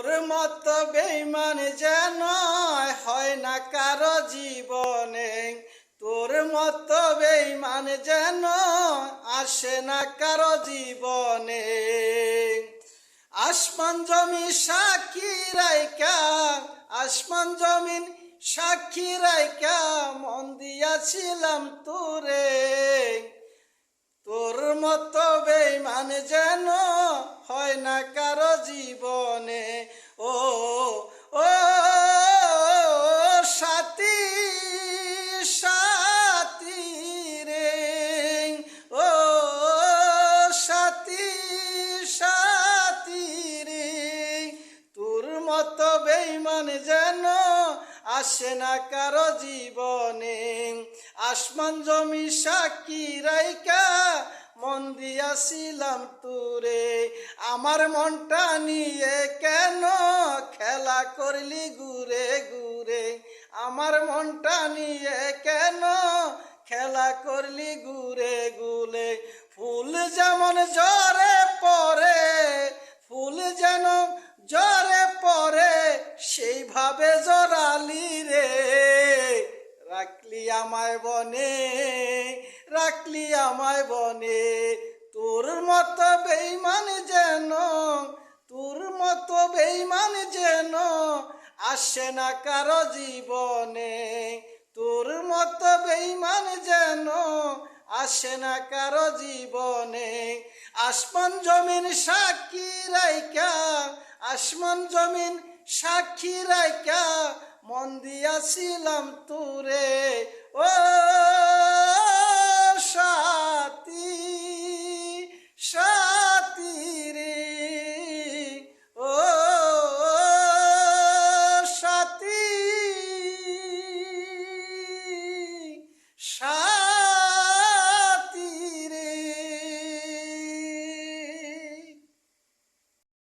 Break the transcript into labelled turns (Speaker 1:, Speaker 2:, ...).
Speaker 1: তোর মত বেইমান যেন হয় না কারও জীবনে। তোর মত বেইমান যেন আসে না কারও জীবনে। আসমান জমি সাক্ষী রাইকা আসমান জমিন সাক্ষী রাইকা মন দিয়াছিলাম তোরে। তোর মতো বেইমান যেন হয় না কারও যেন আসে না কারও জীবনে। আসমান জমি সাক্ষী রাইকা মন দিয়াছিলাম তুরে। আমার মনটা নিয়ে কেন খেলা করলি ঘুরে ঘুরে? আমার মনটা নিয়ে কেন খেলা করলি ঘুরে ঘুরে? ফুল যেমন জ্বরে পরে ফুল যেন সেইভাবে জড়ালি রে। রাখলি আমায় বনে, রাখলি আমায় বনে। তোর মতো বেইমান যেন, তোর মতো বেইমান যেন আসে না কারও জীবনে। তোর মতো বেইমান যেন আসে না কারও জীবনে। আসমান জমিন সাক্ষী রাইকা আসমান জমিন সাক্ষী রাইকা মন দিয়াছিলাম তোরে। ও সাথী সাথী রে। ও সাথী